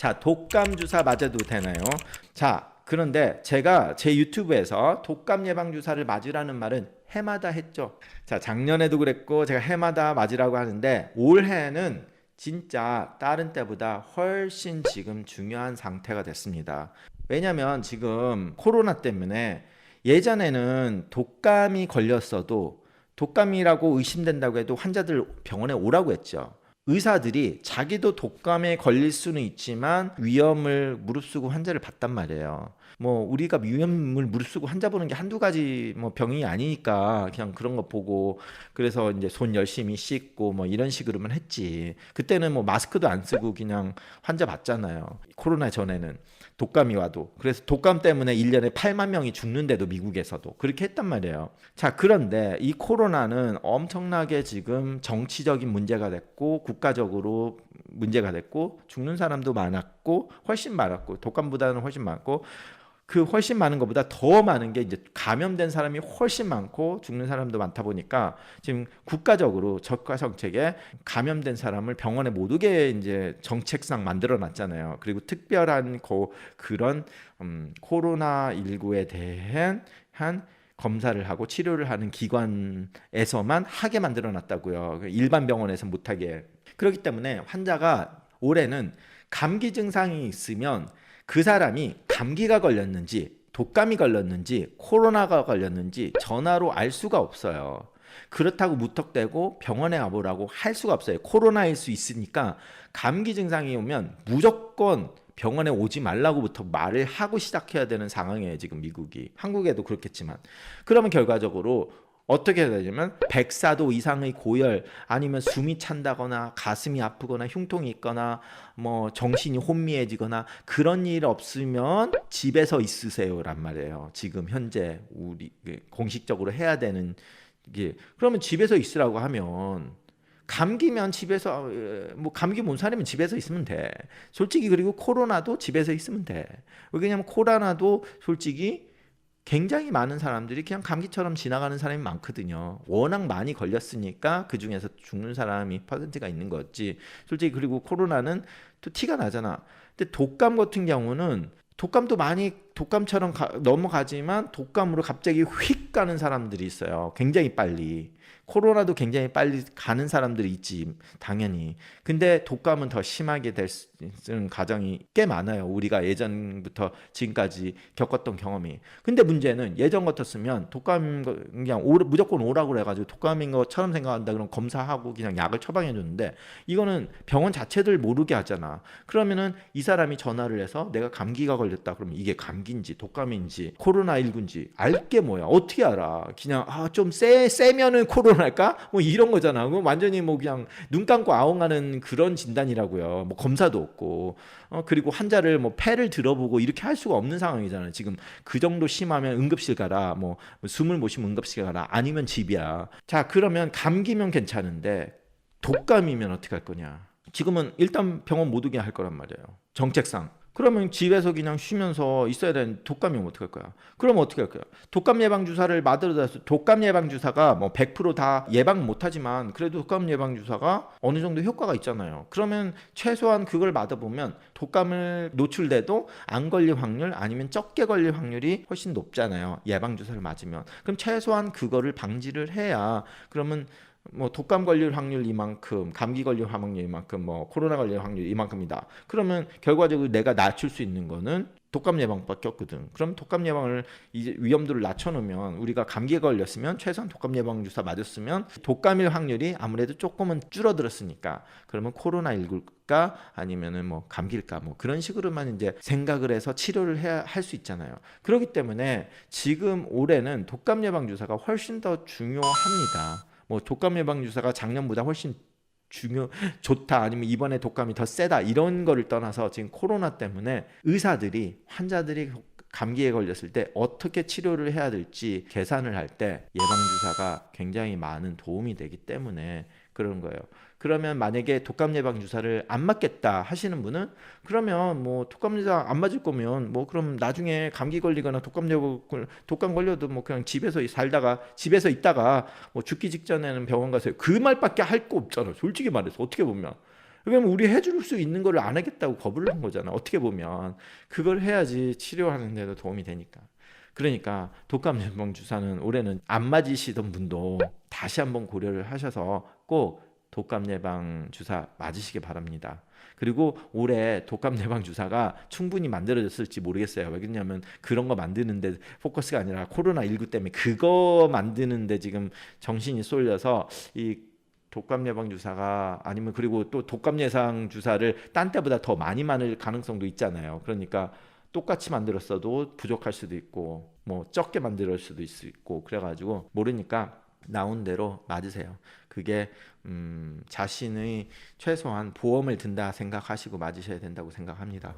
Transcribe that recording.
자, 독감 주사 맞아도 되나요? 자, 그런데 제가 제 유튜브에서 독감 예방 주사를 맞으라는 말은 해마다 했죠. 자, 작년에도 그랬고 제가 해마다 맞으라고 하는데 올해는 진짜 다른 때보다 훨씬 지금 중요한 상태가 됐습니다. 왜냐면 지금 코로나 때문에 예전에는 독감이 걸렸어도 독감이라고 의심된다고 해도 환자들 병원에 오라고 했죠. 의사들이 자기도 독감에 걸릴 수는 있지만 위험을 무릅쓰고 환자를 봤단 말이에요. 뭐 우리가 위험을 무릅쓰고 환자 보는 게 한두 가지 뭐 병이 아니니까 그냥 그런 거 보고 그래서 이제 손 열심히 씻고 뭐 이런 식으로만 했지. 그때는 뭐 마스크도 안 쓰고 그냥 환자 봤잖아요. 코로나 전에는 독감이 와도. 그래서 독감 때문에 1년에 8만 명이 죽는데도 미국에서도 그렇게 했단 말이에요. 자, 그런데 이 코로나는 엄청나게 지금 정치적인 문제가 됐고 국가적으로 문제가 됐고 죽는 사람도 많았고 훨씬 많았고 독감보다는 훨씬 많고 그 훨씬 많은 것보다 더 많은 게 이제 감염된 사람이 훨씬 많고 죽는 사람도 많다 보니까 지금 국가적으로 적가 정책에 감염된 사람을 병원에 못 오게 이제 정책상 만들어 놨잖아요. 그리고 특별한 고 그런 음, 코로나 19에 대한 한 검사를 하고 치료를 하는 기관에서만 하게 만들어 놨다고요. 일반 병원에서 못 하게. 그렇기 때문에 환자가 올해는 감기 증상이 있으면 그 사람이 감기가 걸렸는지 독감이 걸렸는지 코로나가 걸렸는지 전화로 알 수가 없어요. 그렇다고 무턱대고 병원에 와보라고 할 수가 없어요. 코로나일 수 있으니까 감기 증상이 오면 무조건 병원에 오지 말라고부터 말을 하고 시작해야 되는 상황이에요. 지금 미국이. 한국에도 그렇겠지만. 그러면 결과적으로 어떻게 해야 되냐면 104도 이상의 고열 아니면 숨이 찬다거나 가슴이 아프거나 흉통이 있거나 뭐 정신이 혼미해지거나 그런 일 없으면 집에서 있으세요란 말이에요. 지금 현재 우리 공식적으로 해야 되는 게 그러면 집에서 있으라고 하면 감기면 집에서 뭐 감기 못 살리면 집에서 있으면 돼. 솔직히 그리고 코로나도 집에서 있으면 돼. 왜냐면 코로나도 솔직히 굉장히 많은 사람들이 그냥 감기처럼 지나가는 사람이 많거든요. 워낙 많이 걸렸으니까 그 중에서 죽는 사람이 퍼센트가 있는 거지. 솔직히 그리고 코로나는 또 티가 나잖아. 근데 독감 같은 경우는 독감도 많이 독감처럼 가, 넘어가지만 독감으로 갑자기 휙 가는 사람들이 있어요. 굉장히 빨리. 코로나도 굉장히 빨리 가는 사람들이 있지 당연히 근데 독감은 더 심하게 될 수 있는 가정이 꽤 많아요 우리가 예전부터 지금까지 겪었던 경험이 근데 문제는 예전 같았으면 독감 그냥 오, 무조건 오라고 그래가지고 독감인 것처럼 생각한다 그럼 검사하고 그냥 약을 처방해 줬는데 이거는 병원 자체들 모르게 하잖아 그러면은 이 사람이 전화를 해서 내가 감기가 걸렸다 그러면 이게 감기인지 독감인지 코로나19인지 알게 뭐야 어떻게 알아 그냥 아 좀 세 세면은 코로나 할까? 뭐 이런 거잖아. 그 완전히 뭐 그냥 눈 감고 아웅하는 그런 진단이라고요. 뭐 검사도 없고. 어 그리고 환자를 뭐 폐를 들어보고 이렇게 할 수가 없는 상황이잖아요. 지금 그 정도 심하면 응급실 가라. 뭐 숨을 못 쉬면 응급실 가라. 아니면 집이야. 자, 그러면 감기면 괜찮은데 독감이면 어떻게 할 거냐? 지금은 일단 병원 못 오게 할 거란 말이에요. 정책상. 그러면 집에서 그냥 쉬면서 있어야 되는 독감이 오면 어떡할 거야? 그러면 어떻게 할 거야? 독감 예방 주사를 맞으러서 독감 예방 주사가 뭐 100%다 예방 못 하지만 그래도 독감 예방 주사가 어느 정도 효과가 있잖아요. 그러면 최소한 그걸 맞아 보면 독감을 노출돼도 안 걸릴 확률 아니면 적게 걸릴 확률이 훨씬 높잖아요. 예방 주사를 맞으면. 그럼 최소한 그거를 방지를 해야 그러면 뭐 독감 걸릴 확률 이만큼, 감기 걸릴 확률 이만큼, 뭐 코로나 걸릴 확률 이만큼이다. 그러면 결과적으로 내가 낮출 수 있는 거는 독감 예방밖에 없거든. 그럼 독감 예방을 이제 위험도를 낮춰놓으면 우리가 감기에 걸렸으면 최소한 독감 예방 주사 맞았으면 독감일 확률이 아무래도 조금은 줄어들었으니까 그러면 코로나 19일까 아니면은 뭐 감기일까 뭐 그런 식으로만 이제 생각을 해서 치료를 해야 할 수 있잖아요. 그렇기 때문에 지금 올해는 독감 예방 주사가 훨씬 더 중요합니다. 뭐 독감 예방 주사가 작년보다 훨씬 중요 좋다 아니면 이번에 독감이 더 세다 이런 거를 떠나서 지금 코로나 때문에 의사들이 환자들이 감기에 걸렸을 때 어떻게 치료를 해야 될지 계산을 할 때 예방 주사가 굉장히 많은 도움이 되기 때문에 그런 거예요. 그러면 만약에 독감 예방 주사를 안 맞겠다 하시는 분은 그러면 뭐 독감 주사 안 맞을 거면 뭐 그럼 나중에 감기 걸리거나 독감 예방 독감 걸려도 뭐 그냥 집에서 살다가 집에서 있다가 뭐 죽기 직전에는 병원 가서 그 말밖에 할 거 없잖아. 솔직히 말해서 어떻게 보면 그러면 우리 해줄 수 있는 거를 안 하겠다고 거부를 한 거잖아. 어떻게 보면 그걸 해야지 치료하는 데도 도움이 되니까. 그러니까 독감 예방 주사는 올해는 안 맞으시던 분도 다시 한번 고려를 하셔서 꼭 독감 예방 주사 맞으시기 바랍니다. 그리고 올해 독감 예방 주사가 충분히 만들어졌을지 모르겠어요. 왜냐하면 그런 거 만드는데 포커스가 아니라 코로나 19 때문에 그거 만드는데 지금 정신이 쏠려서 이 독감 예방 주사가 아니면 그리고 또 독감 예방 주사를 딴 때보다 더 많이 많을 가능성도 있잖아요. 그러니까 똑같이 만들었어도 부족할 수도 있고 뭐 적게 만들 수도 있고 그래가지고 모르니까 나온 대로 맞으세요. 그게 음, 자신의 최소한 보험을 든다 생각하시고 맞으셔야 된다고 생각합니다.